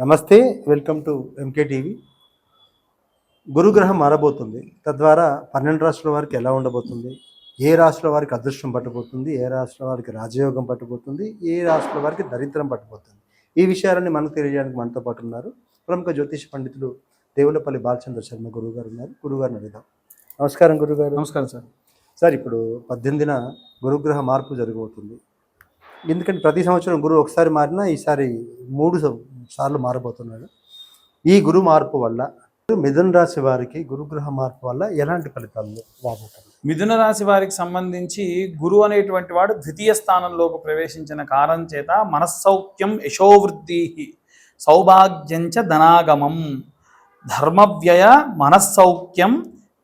నమస్తే welcome to MK TV గురుగ్రహం మారబోతుంది. తద్వారా పన్నెండు రాష్ట్రాల వారికి ఎలా ఉండబోతుంది? ఏ రాష్ట్రాల వారికి అదృష్టం పట్టబోతుంది? ఏ రాష్ట్రాల వారికి రాజయోగం పట్టబోతుంది? ఏ రాష్ట్రాల వారికి దరిద్రం పట్టబోతుంది? ఈ విషయాలన్నీ మనకు తెలియజేయడానికి మనతో పాటు ఉన్నారు ప్రముఖ జ్యోతిష పండితులు దేవులపల్లి బాలచంద్ర శర్మ గురువు గారు ఉన్నారు. గురుగారిని అడుగుదాం. నమస్కారం గురుగారు నమస్కారం సార్. సార్ ఇప్పుడు పద్దెనిమిదిన గురుగ్రహ మార్పు జరగబోతుంది. ఎందుకంటే ప్రతి సంవత్సరం గురువు ఒకసారి మారినా ఈసారి మూడు సార్లు మారబోతున్నాడు. ఈ గురు మార్పు వల్ల మిథున రాశి వారికి గురుగ్రహ మార్పు వల్ల ఎలాంటి ఫలితాలు రాబోతుంది మిథున రాశి వారికి సంబంధించి గురువు అనేటువంటి వాడు ద్వితీయ స్థానంలోకి ప్రవేశించిన కారణం చేత మనస్సౌఖ్యం యశోవృద్ధి సౌభాగ్యంచ ధనాగమం. ధర్మవ్యయ మనస్సౌఖ్యం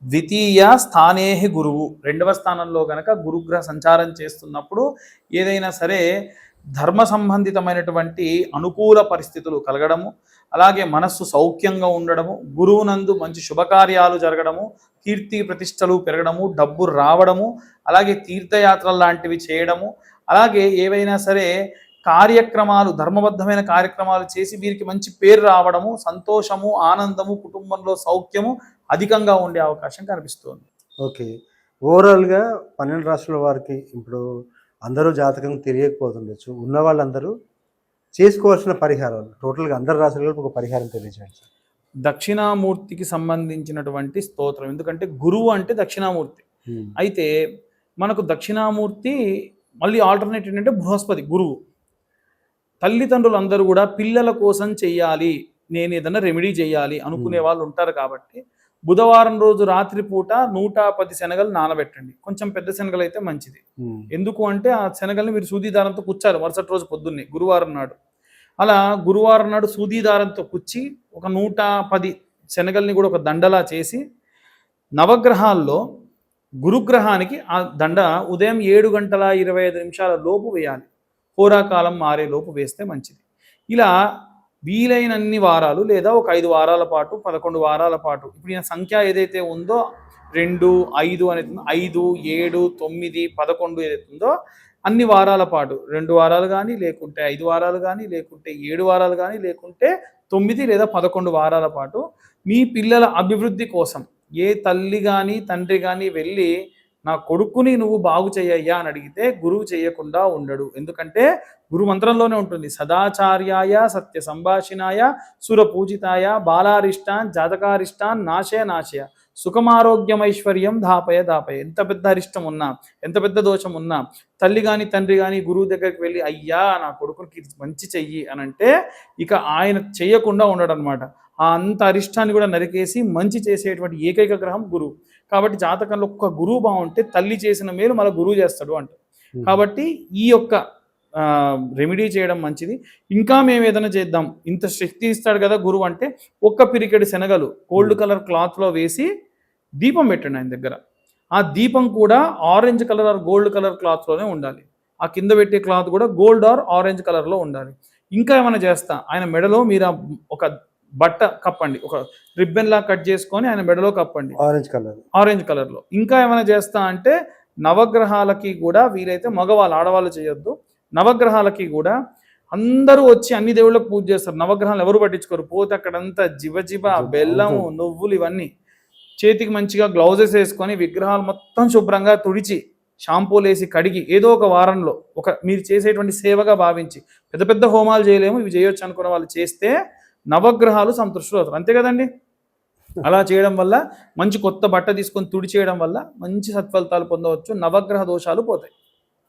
ద్వితీయ స్థానే గురువు. రెండవ స్థానంలో గనక గురుగ్రహ సంచారం చేస్తున్నప్పుడు ఏదైనా సరే ధర్మ సంబంధితమైనటువంటి అనుకూల పరిస్థితులు కలగడము అలాగే మనస్సు సౌఖ్యంగా ఉండడము గురువునందు మంచి శుభకార్యాలు జరగడము కీర్తి ప్రతిష్టలు పెరగడము డబ్బు రావడము అలాగే తీర్థయాత్రలు లాంటివి చేయడము అలాగే ఏవైనా సరే కార్యక్రమాలు ధర్మబద్ధమైన కార్యక్రమాలు చేసి వీరికి మంచి పేరు రావడము సంతోషము ఆనందము కుటుంబంలో సౌఖ్యము అధికంగా ఉండే అవకాశం కనిపిస్తుంది. ఓకే. ఓవరాల్గా పన్నెండు రాష్ట్రాల వారికి ఇప్పుడు అందరూ జాతకం తెలియకపోతుండొచ్చు. ఉన్న వాళ్ళందరూ చేసుకోవాల్సిన పరిహారాలు టోటల్గా అందరు రాష్ట్రాలకు ఒక పరిహారం తెలియజేయండి. సార్ దక్షిణామూర్తికి సంబంధించినటువంటి స్తోత్రం. ఎందుకంటే గురువు అంటే దక్షిణామూర్తి. అయితే మనకు దక్షిణామూర్తి మళ్ళీ ఆల్టర్నేట్ ఏంటంటే బృహస్పతి గురువు. తల్లిదండ్రులు అందరూ కూడా పిల్లల కోసం చెయ్యాలి నేను ఏదైనా రెమెడీ చేయాలి అనుకునే వాళ్ళు ఉంటారు కాబట్టి బుధవారం రోజు రాత్రిపూట నూట పది శనగలు నానబెట్టండి. కొంచెం పెద్ద శనగలు అయితే మంచిది. ఎందుకు అంటే ఆ శనగల్ని మీరు సూది దారంతో కుచ్చారు మరుసటి రోజు పొద్దున్నే గురువారం నాడు. అలా గురువారం నాడు సూది దారంతో కుచ్చి ఒక నూట పది శనగల్ని కూడా ఒక దండలా చేసి నవగ్రహాల్లో గురుగ్రహానికి ఆ దండ ఉదయం ఏడు గంటల ఇరవై ఐదు నిమిషాల లోపు వేయాలి. హోరాకాలం మారే లోపు వేస్తే మంచిది. ఇలా వీలైనన్ని వారాలు లేదా ఒక ఐదు వారాల పాటు పదకొండు వారాల పాటు. ఇప్పుడు ఈయన సంఖ్య ఏదైతే ఉందో రెండు ఐదు అనేది ఐదు ఏడు తొమ్మిది పదకొండు ఏదైతే ఉందో అన్ని వారాల పాటు. రెండు వారాలు కానీ లేకుంటే ఐదు వారాలు కానీ లేకుంటే ఏడు వారాలు కానీ లేకుంటే తొమ్మిది లేదా పదకొండు వారాల పాటు మీ పిల్లల అభివృద్ధి కోసం ఏ తల్లి కానీ తండ్రి కానీ వెళ్ళి నా కొడుకుని నువ్వు బాగు చేయయ్యా అని అడిగితే గురువు చేయకుండా ఉండడు. ఎందుకంటే గురు మంత్రంలోనే ఉంటుంది. సదాచార్యాయ సత్య సంభాషిణాయ సురపూజితాయ బాలారిష్టాన్ జాతకారిష్టాన్ నాశయ నాశయ సుఖమారోగ్యమైశ్వర్యం దాపయ దాపయ ఎంత పెద్ద అరిష్టం ఉన్నా ఎంత పెద్ద దోషం ఉన్నా తల్లి కానీ తండ్రి కానీ గురువు దగ్గరికి వెళ్ళి అయ్యా నా కొడుకునికి మంచి చెయ్యి అని అంటే ఇక ఆయన చెయ్యకుండా ఉండడం అనమాట ఆ అంత అరిష్టాన్ని కూడా నరికేసి మంచి చేసేటువంటి ఏకైక గ్రహం గురువు కాబట్టి జాతకంలో ఒక్క గురువు బాగుంటే తల్లి చేసిన మేలు మళ్ళీ గురువు చేస్తాడు అంట. కాబట్టి ఈ యొక్క రెమెడీ చేయడం మంచిది. ఇంకా మేము ఏదైనా చేద్దాం. ఇంత శక్తి ఇస్తాడు కదా గురువు అంటే ఒక్క పిరికెడు శనగలు గోల్డ్ కలర్ క్లాత్లో వేసి దీపం పెట్టండి ఆయన దగ్గర. ఆ దీపం కూడా orange colour or gold colour క్లాత్లోనే ఉండాలి. ఆ కింద పెట్టే క్లాత్ కూడా గోల్డ్ ఆర్ ఆరెంజ్ కలర్లో ఉండాలి. ఇంకా ఏమైనా చేస్తా? ఆయన మెడలో మీరు ఒక బట్ట కప్పండి. ఒక రిబ్బన్ లా కట్ చేసుకొని ఆయన మెడలో కప్పండి. ఆరెంజ్ కలర్ ఆరెంజ్ కలర్లో ఇంకా ఏమైనా చేస్తా అంటే నవగ్రహాలకి కూడా వీలైతే మగవాళ్ళు ఆడవాళ్ళు చేయొద్దు. నవగ్రహాలకి కూడా అందరూ వచ్చి అన్ని దేవుళ్ళకి పూజ చేస్తారు. నవగ్రహాలు ఎవరు పట్టించుకోరు. పోతే అక్కడంతా జివ జివ బెల్లము నువ్వులు ఇవన్నీ. చేతికి మంచిగా గ్లౌజెస్ వేసుకొని విగ్రహాలు మొత్తం శుభ్రంగా తుడిచి షాంపూలు వేసి కడిగి ఏదో ఒక వారంలో ఒక మీరు చేసేటువంటి సేవగా భావించి పెద్ద పెద్ద హోమాలు చేయలేము. ఇవి చేయొచ్చు అనుకున్న వాళ్ళు చేస్తే నవగ్రహాలు సంతృష్టులు అవుతారు. అంతే కదండి? అలా చేయడం వల్ల మంచి కొత్త బట్ట తీసుకొని తుడి చేయడం వల్ల మంచి సత్ఫలితాలు పొందవచ్చు నవగ్రహ దోషాలు పోతాయి.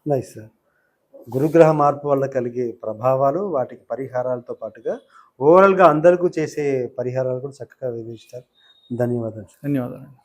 నైస్ సార్ గురుగ్రహ మార్పు వల్ల కలిగే ప్రభావాలు వాటికి పరిహారాలతో పాటుగా ఓవరాల్గా అందరికీ చేసే పరిహారాలు కూడా చక్కగా వివరించారు. ధన్యవాదాలు ధన్యవాదాలు.